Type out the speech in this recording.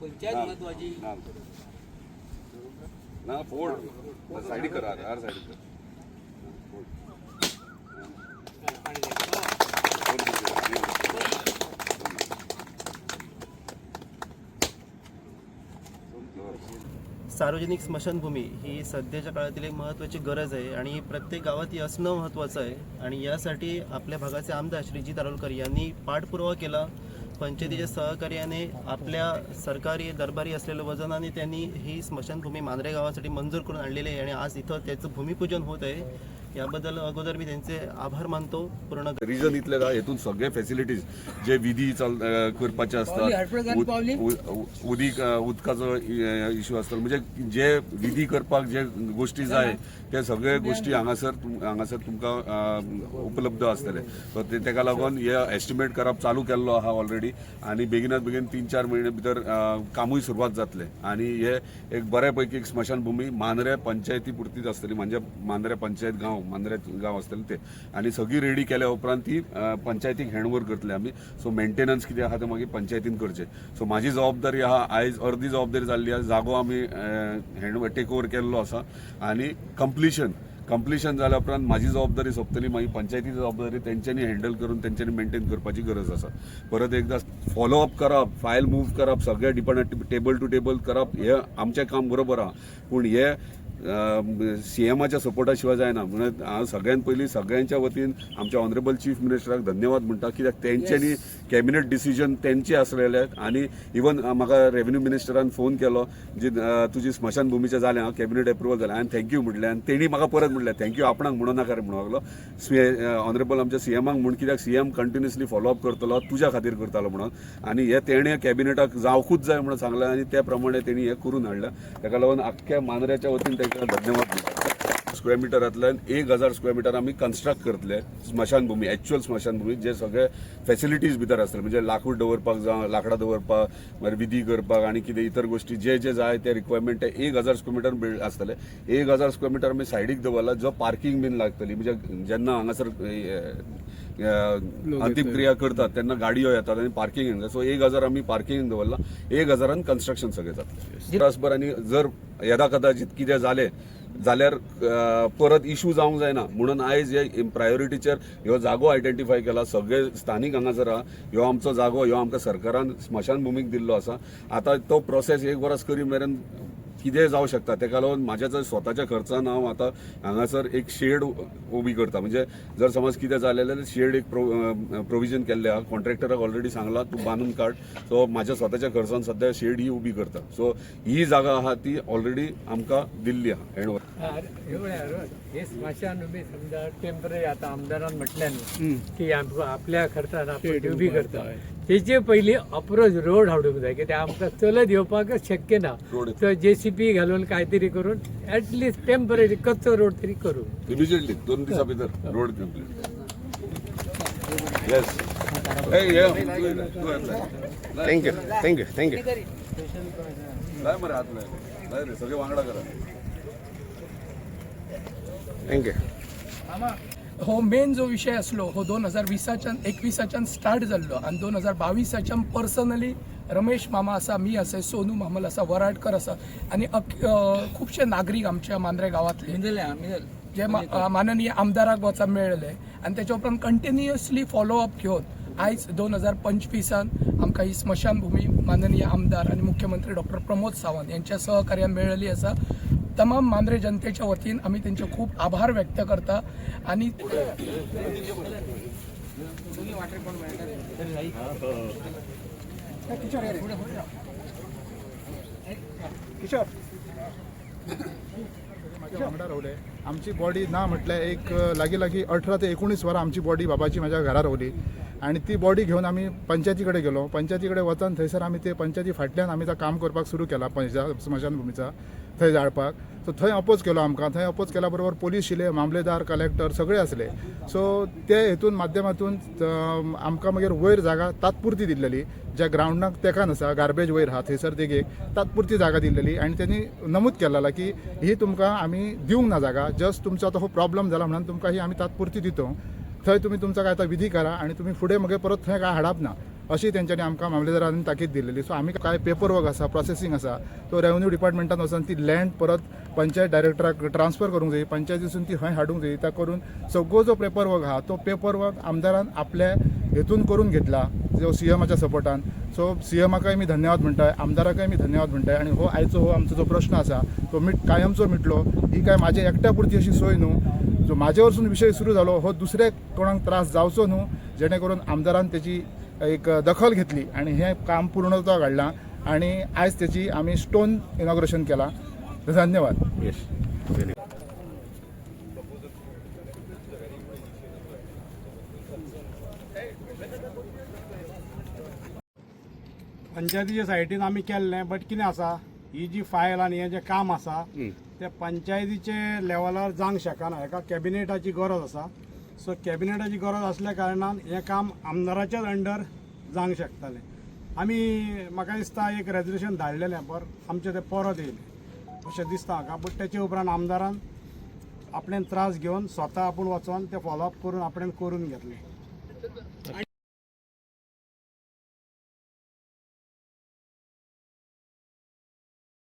पंचायत महत्वाची ना फोड साईड करा यार साईड कर पाणी द्यायचं. सार्वजनिक स्मशानभूमी ही सध्याच्या काळातील एक महत्त्वाची गरज आहे आणि प्रत्येक गावात ही असणं महत्त्वाचं आहे. आणि यासाठी आपल्या भागाचे आमदार श्रीजी तारोलकर यांनी पाठपुरावा केला. पंचायतीच्या सहकार्याने आपल्या सरकारी दरबारी असलेल्या वजनाने त्यांनी ही स्मशानभूमी मांजरे गावासाठी मंजूर करून आणलेली आहे आणि आज इथं त्याचं भूमिपूजन होत आहे. याबद्दल अगोदर मी त्यांचे आभार मानतो पूर्ण रिजन इथले का हेतून सगळे फॅसिलिटीज जे विधी चाल करपाचे असतात उद- उद- उद- उदीक उदकाचो इश्यू असतात म्हणजे जे विधी करपाक जे गोष्टी जाय ते सगळे गोष्टी हांगासर तुम- हांगासर तुमकां उपलब्ध आसतले सो ते ताका लागून हे एस्टिमेट करप चालू केल्लो आहा ऑलरेडी आनी बेगिनात बेगीन तीन चार म्हयने भितर कामूय सुरवात जातले. आनी हे एक बऱ्यापैकी एक स्मशानभूमी मांद्रे पंचायती पुरतीच आसतली म्हणजे मांद्रे पंचायत गांव. मांद्र्यात गांव आसतलें ते. आनी सगळी रेडी केल्या उपरांत ती पंचायतीक हँडओव्हर करतले आमी सो मेंटेनन्स कितें आहा तें मागीर पंचायतीन करचें. सो म्हाजी जबाबदारी आहा आयज अर्दी जबाबदारी जाल्ली आहा. जागो आमी हँड टेक ओवर केल्लो आसा. आनी कंप्लिशन कंप्लिशन जाल्या उपरांत म्हाजी जबाबदारी सोंपतली मागीर पंचायतीची जबाबदारी तेंच्यांनी हँडल करून तेंच्यांनी मेंटेन करपाची गरज आसा. परत एकदा फॉलोअप करप फायल मूव करप सगळें डिपार्टमेंट टेबल टू टेबल करप हे आमचें काम बरोबर आहा. पूण हे सी एमाच्या सपोर्टा शिवाय जायना. म्हणून हांव सगळ्यात पयलीं सगळ्यांच्या वतीन आमच्या ऑनरेबल चीफ मिनिस्टराक धन्यवाद म्हणटा कित्याक तेंच्यांनी कॅबिनेट डिसिजन तेंचे आसलेले आनी इवन म्हाका रेव्हेन्यू मिनिस्टरान फोन केलो जी तुजी स्मशानभूमीचें जालें हांव कॅबिनेट एप्रुवल जालें हांवें थँक्यू म्हटलें. आनी तेणी म्हाका परत म्हटलें थँक्यू आपणाक म्हणूं नाका रे म्हणून लागलो ऑनरेबल आमच्या सी एमाक म्हण कित्याक सी एम कंटिन्युअसली फॉलोअप करतलो तुज्या खातीर करतालो म्हणून. आनी हे तेणें कॅबिनेटाक जावकूच जाय म्हणून सांगलें. आनी त्या प्रमाणे तेणी हें करून हाडलें. ताका लागून आख्ख्या मांद्र्याच्या वतीन ताका धन्यवाद म्हणटा स्क्वेअर मिटरांतल्यान एक हजार स्क्वेअर मिटर आमी कन्स्ट्रक्ट करतले स्मशानभूमी ॲक्च्युअल स्मशानभूमी जे सगळे फॅसिलिटीज भितर आसतले म्हणजे लाकूड दवरपाक जावं लाकडां दवरपाक मागीर विधी करपाक आनी कितें इतर गोश्टी जे जे जाय ते रिक्वायरमेंट ते एक हजार स्क्वेअर मिटर बिल्ड आसतले एक हजार स्क्वेअर मिटर आमी सायडीक दवरला जो पार्किंग बीन लागतली म्हणजे जेन्ना हांगासर अ, अ, अंतिम क्रिया करतात तेन्ना गाडयो येतात आनी पार्किंग सो एक हजार आमी पार्किंग दवरला एक हजारान कन्स्ट्रक्शन सगळें जातलें तासभर आनी जर येदा कदाचित कितें जालें जाल्यार परत इशू जावंक जायना म्हणून आयज हे प्रायोरिटीचेर ह्यो जागो आयडेंटिफाय केला. सगळे स्थानीक हांगासर आहा ह्यो आमचो जागो ह्यो आमकां सरकारान स्मशानभूमीक दिल्लो आसा. आतां तो प्रोसेस एक वरस करी मेरेन कितें जावं शकता. ताका लागून म्हाज्या जर स्वताच्या खर्चान हांव आतां हांगासर एक शेड उबी करता. म्हणजे जर समज कितें जालें जाल्यार शेड एक प्रोविजन केल्लें आहा कॉन्ट्रॅक्टराक ऑलरेडी सांगला तूं बांदून काड सो म्हाज्या स्वताच्या खर्चान सध्या शेड ही उबी करता सो ही जागा आहा ती ऑलरेडी आमकां दिल्ली आहा हे स्मशानभूमी समजा टेंपररी आता आमदारान म्हटल्यान की आपल्या खर्चान आपण उभी करता. तेचे पयलीं अप्रोच रोड हाडूंक जाय कित्याक आमकां चलत येवपाकच शक्य ना. तर जे सी पी घालून काहीतरी करून ऍटलिस्ट टेंपररी कच्चो रोड तरी करू. इमिजिएटली दोन दिसा भितर road complete yes thank you thank you thank you लाय मरे हात लाय रे सगळे वांगडा करा. थँक्यू हो मेन जो विषय असलो हो दोन हजार विसाच्यान एकविसाच्यान स्टार्ट जाल्लो आनी दोन हजार बावीसाच्यान पर्सनली रमेश मामा आसा मी आसा सोनू मामल आसा वराडकर आसा आनी अक- अ, खुबशे नागरीक आमच्या मांद्रे गांवांतले. जे माननीय आमदाराक वचून मेळ्ळे आनी तेच्या उपरांत कंटिन्युअसली फॉलोअप घेवन आयज दोन हजार पंचवीसान आमकां ही स्मशानभूमी माननीय आमदार आनी मुख्यमंत्री डॉक्टर प्रमोद सावंत यांच्या सहकार्यान मेळिल्ली आसा तमाम मांद्रे जनतेच्या वतीन आमी तेंचे खूब आभार व्यक्त करता. आनी वांगडा रावले आमची बॉडी ना म्हटल्यार एक लागीं लागीं अठरा ते एकोणीस वरां आमची बॉडी बाबाची म्हाज्या घरा रावली आनी ती बॉडी घेवन आमी पंचायती कडेन गेलो. पंचायती कडेन वचून थंयसर आमी ते पंचायती फाटल्यान आमी तें काम करपाक सुरू केला स्मशानभूमीचा. थंय जाळपाक. सो थंय अपोज केलो आमकां. थंय अपोज केल्या बरोबर पोलीस शिले मामलेदार कलेक्टर सगळे आसले. सो ते हेतून माध्यमातून आमकां मागीर वयर जागा तात्पुरती दिल्लेली. ज्या ग्रावंडाक तेकान आसा गार्बेज वयर आसा थंयसर देगेक तात्पुरती जागा दिल्लेली. आनी त्यांनी नमूद केलेला की ही तुमकां आमी दिवंक ना जागा. जस्ट तुमचो आतां हो प्रॉब्लम जाला म्हणून तुमकां ही आमी तात्पुरती दितो. थंय तुमी तुमचा काय आतां विधी करा आनी तुम्ही फुडें मागीर परत थंय काय हाडप ना. अशी तेंच्यांनी आमकां मामलेदारांनी ताकीद दिलेली. सो आमी काय पेपर वर्क आसा प्रोसेसींग आसा तो रेवन्यू डिपार्टमेंटान वचून ती लँड परत पंचायत डायरेक्टराक ट्रान्सफर करूंक जाय पंचायतीसून ती खंय हाडूंक जाय त्या करून सगळो जो पेपर वर्क आहा तो पेपर वर्क आमदारान आपल्या हेतून करून घेतला जो सी एमाच्या सपोर्टान सो सी एमाकाय मी धन्यवाद म्हणटाय आमदाराकय मी धन्यवाद म्हणटाय आणि हो आयचो हो आमचो जो प्रश्न आसा तो मीट कायमचो मिटलो. ही काय माझ्या एकट्या पुरती अशी सोय न्हू? जो म्हाजे वरसून विषय सुरू झालो हो दुसऱ्या कोणाक त्रास जावचो न्हू? जेणे करून आमदारान त्याची एक दखल घेतली आणि हे काम पूर्णत्वा घडलां आणि आयज त्याची आम्ही स्टोन इनॉग्रेशन केला. धन्यवाद. पंचायतीच्या सायटीन आमी केल्लें बट कितें आसा ही जी फायल आनी हें जें काम आसा तें पंचायतीचे लेवलार जावंक शकना हेका कॅबिनेटाची गरज आसा सो कॅबिनेटाची गरज आसल्या कारणान हें काम आमदाराच्याच अंडर जावंक शकतालें. आमी म्हाका दिसता एक रेजोल्युशन धाडलेलें पर आमचें तें परत येयलें. अशें दिसता म्हाका बट तेचे उपरांत आमदारान आपल्यान त्रास घेवन स्वता आपूण वचोन तें फॉलोअप करून आपल्यान करून घेतलें.